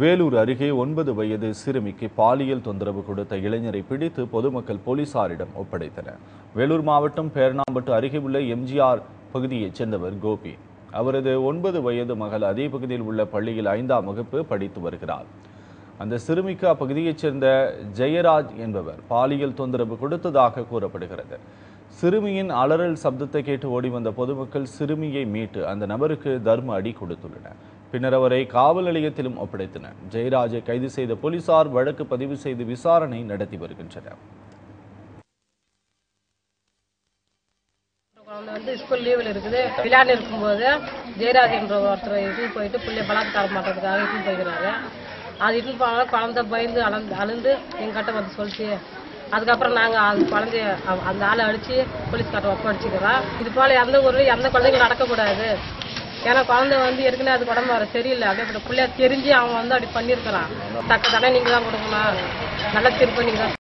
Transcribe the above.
வேலூர் அருகே ஒன்பது வயது சிறுமிக்கு பாலியல் தொந்தரவு கொடுத்த இளைஞரை பிடித்து பொதுமக்கள் போலீசாரிடம் ஒப்படைத்தனர். வேலூர் மாவட்டம் பேரணாம்பட்டு அருகே உள்ள எம்ஜிஆர் பகுதியைச் சேர்ந்தவர் கோபி. அவரது ஒன்பது வயது மகள் அதே பகுதியில் உள்ள பள்ளியில் ஐந்தாம் வகுப்பு படித்து வருகிறார். அந்த சிறுமிக்கு அப்பகுதியைச் சேர்ந்த ஜெயராஜ் என்பவர் பாலியல் தொந்தரவு கொடுத்ததாக கூறப்படுகிறது. சிறுமியின் அலறல் சப்தத்தை கேட்டு ஓடி வந்த பொதுமக்கள் சிறுமியை மீட்டு அந்த நபருக்கு தர்ம அடி கொடுத்துள்ளனர். பின்னர் அவரை காவல் நிலையத்திலும் ஒப்படைத்தனர். ஜெயராஜை கைது செய்த போலீசார் வழக்கு பதிவு செய்து விசாரணை நடத்தி வருகின்றனர். வந்து ஸ்கூல் லீவில் இருக்குது. விளையாண்டு இருக்கும்போது ஜெயராஜன்ற என்ற ஒருத்தர் இட்டுன்னு போயிட்டு பிள்ளைய பலாத்காரம் பண்ணுறதுக்காக இட்டுன்னு போயிருக்கிறாங்க அது இட்டுன்னு போனாலும் குழந்தை பயந்து அளந்து அழுந்து எங்கிட்ட வந்து சொல்லிச்சு அதுக்கப்புறம் நாங்கள் அந்த குழந்தைய அந்த ஆளை அடித்து போலீஸ்கார்ட்ட ஒப்படைச்சிக்கிறோம். இது போல் எந்த ஊரில் எந்த குழந்தைங்களும் நடக்கக்கூடாது. ஏன்னா குழந்தை வந்து ஏற்கனவே அது உடம்பு வர சரியில்லை. அப்படியே பிள்ளைய தெரிஞ்சு அவன் வந்து அப்படி பண்ணியிருக்கிறான். தக்க தடவை நீங்கள் தான் கொடுக்கணும். நல்ல திருப்பி தான்